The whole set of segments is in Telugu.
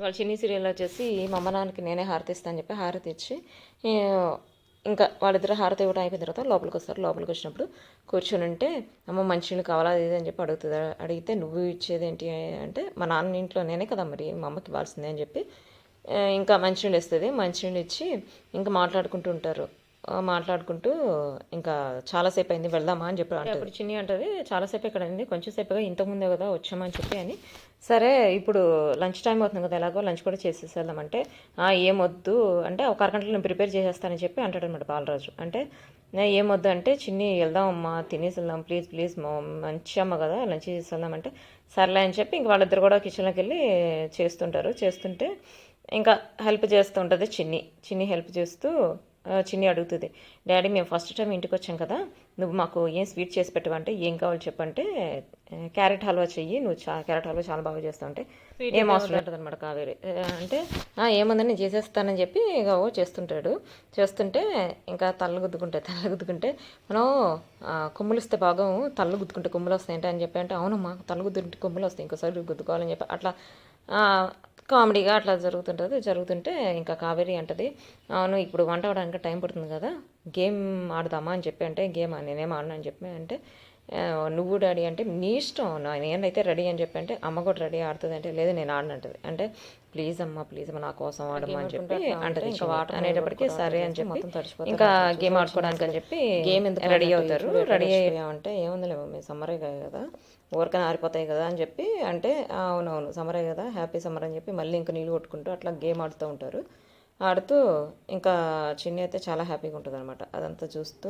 వాళ్ళ చిన్ని సీరియల్ వచ్చేసి మా అమ్మ నాన్నకి నేనే హారతి ఇస్తాను అని చెప్పి హారతి ఇచ్చి ఇంకా వాళ్ళిద్దరు హారతి ఇవ్వడం అయిపోయిన తర్వాత లోపలికి వస్తారు. లోపలికి వచ్చినప్పుడు కూర్చొని ఉంటే అమ్మ మంచినీళ్ళు కావాలా? అది ఇది అని చెప్పి అడుగుతుంది. అడిగితే నువ్వు ఇచ్చేది ఏంటి? అంటే మా నాన్న ఇంట్లో నేనే కదా మరి మా అమ్మకి ఇవ్వాల్సిందే అని చెప్పి ఇంకా మంచినీళ్ళు ఇస్తుంది మంచినీళ్ళు ఇచ్చి ఇంకా మాట్లాడుకుంటూ ఉంటారు. మాట్లాడుకుంటూ ఇంకా చాలాసేపు అయింది వెళ్దామా అని చెప్పి అంటే అప్పుడు చిన్ని అంటది చాలాసేపు ఇక్కడ అయింది కొంచెం సేపుగా ఇంతకుముందే కదా వచ్చామని చెప్పి అని. సరే ఇప్పుడు లంచ్ టైం అవుతుంది కదా ఎలాగో లంచ్ కూడా చేసేసేద్దామంటే ఏమొద్దు ఏం వద్దు అంటే ఒక అరగంటలో నేను ప్రిపేర్ చేసేస్తానని చెప్పి అంటాడు అనమాట బాలరాజు. అంటే ఏమొద్దు అంటే చిన్ని వెళ్దాం అమ్మా తినేసి వెళ్దాం ప్లీజ్ ప్లీజ్ మంచి అమ్మ కదా లంచ్ చేసి వెళ్దాం అంటే సర్లే అని చెప్పి ఇంక వాళ్ళిద్దరు కూడా కిచెన్లోకి వెళ్ళి చేస్తుంటారు. చేస్తుంటే ఇంకా హెల్ప్ చేస్తూ ఉంటుంది చిన్ని. చిన్ని హెల్ప్ చేస్తూ చిన్ని అడుగుతుంది డాడీ మేము ఫస్ట్ టైం ఇంటికి వచ్చాం కదా నువ్వు మాకు ఏం స్వీట్ చేసి పెట్టవంటే ఏం కావాలి చెప్పంటే "ఆ, క్యారెట్ హల్వా చెయ్యి నువ్వు చా క్యారెట్ హల్వా చాలా బాగా చేస్తావు అంటే ఏం అవసరం ఉంటుంది అనమాట కావేరి. అంటే "ఆ, ఏముందని నేను చేసేస్తానని చెప్పి ఇక ఓ చేస్తుంటాడు. చేస్తుంటే ఇంకా తల్ల గుద్దుకుంటే తల్ల గుద్దుకుంటే మనం కొమ్ములు ఇస్తే బాగా తల్ల గుద్దుకుంటే కొమ్ములు వస్తాయంటే అని చెప్పి అంటే అవునమ్మా తల్ల గుద్దుకుంటే కొమ్ములు వస్తాయి ఇంకోసారి గుద్దుకోవాలని చెప్పి అట్లా కామెడీగా అట్లా జరుగుతుంటుంది. జరుగుతుంటే ఇంకా కావేరి అంటది అవును ఇప్పుడు వంట అవడానికి టైం పడుతుంది కదా గేమ్ ఆడదామా? అని చెప్పి అంటే గేమ్ నేనేం ఆడను అని చెప్పి అంటే నువ్వు డాడీ అంటే నీ ఇష్టం. నేనైతే రెడీ అని చెప్పి అంటే అమ్మ కూడా రెడీ ఆడుతుంది అంటే లేదు నేను ఆడనంటది. అంటే ప్లీజ్ అమ్మ ప్లీజ్ అమ్మ నా కోసం ఆడమ్మా అని చెప్పి అంటది. ఇంకా వాటర్ అనేటప్పటికి సరే అని చెప్పి ఇంకా గేమ్ ఆడుకోవడానికి అని చెప్పి గేమ్ ఎందుకు రెడీ అవుతారు. రెడీ అయ్యామంటే ఏముందిలే మమ్మీ సమ్మరే కదా ఊరికనే ఆరిపోతాయి కదా అని చెప్పి అంటే "ఆ, అవునవును సమ్మరే కదా హ్యాపీ సమ్మర్ అని చెప్పి మళ్ళీ ఇంకా నీళ్ళు కొట్టుకుంటూ అట్లా గేమ్ ఆడుతూ ఉంటారు. ఆడుతూ ఇంకా చిన్ని అయితే చాలా హ్యాపీగా ఉంటుంది అనమాట అదంతా చూస్తూ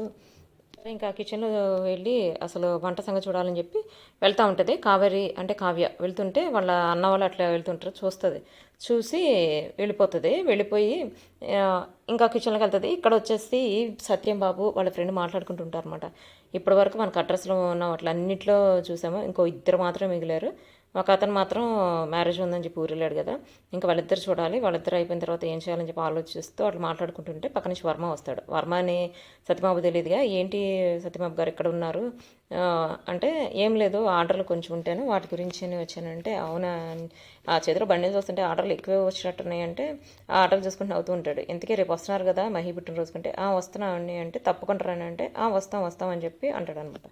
ఇంకా కిచెన్లో వెళ్ళి అసలు వంట సంగతి చూడాలని చెప్పి వెళ్తూ ఉంటుంది. కావేరి అంటే కావ్య. వెళ్తుంటే వాళ్ళ అన్న వాళ్ళు అట్లా వెళ్తుంటారు. చూస్తుంది. చూసి వెళ్ళిపోతుంది. వెళ్ళిపోయి ఇంకా కిచెన్లోకి వెళ్తుంది. ఇక్కడ వచ్చేసి సత్యం బాబు వాళ్ళ ఫ్రెండ్ మాట్లాడుకుంటుంటారు అనమాట ఇప్పటివరకు మనకు అడ్రస్లో ఉన్న అట్లా అన్నింటిలో చూసాము. ఇంకో ఇద్దరు మాత్రమే మిగిలారు. ఒక అతను మాత్రం మ్యారేజ్ ఉందని చెప్పి ఊరిలేడు కదా. ఇంకా వాళ్ళిద్దరు చూడాలి. వాళ్ళిద్దరు అయిపోయిన తర్వాత ఏం చేయాలని చెప్పి ఆలోచిస్తూ అట్లా మాట్లాడుకుంటుంటే పక్క నుంచి వర్మ వస్తాడు. వర్మ అని సత్యబాబు తెలియదుగా ఏంటి సత్యబాబు గారు ఇక్కడ ఉన్నారు? అంటే ఏం లేదు ఆర్డర్లు కొంచెం ఉంటాను వాటి గురించి అని వచ్చానంటే అవునా ఆ చేతిలో బండి చూస్తుంటే ఆర్డర్లు ఎక్కువే వచ్చినట్టున్నాయి అంటే ఆ ఆర్డర్లు చూసుకుంటూ అవుతూ ఉంటాడు. ఎందుకే రేపు వస్తున్నారు కదా మహి పుట్టినరోజుకుంటే. ఆ వస్తున్నా అండి అంటే తప్పకుండా అంటే ఆ వస్తాం వస్తాం అని చెప్పి అంటాడు అనమాట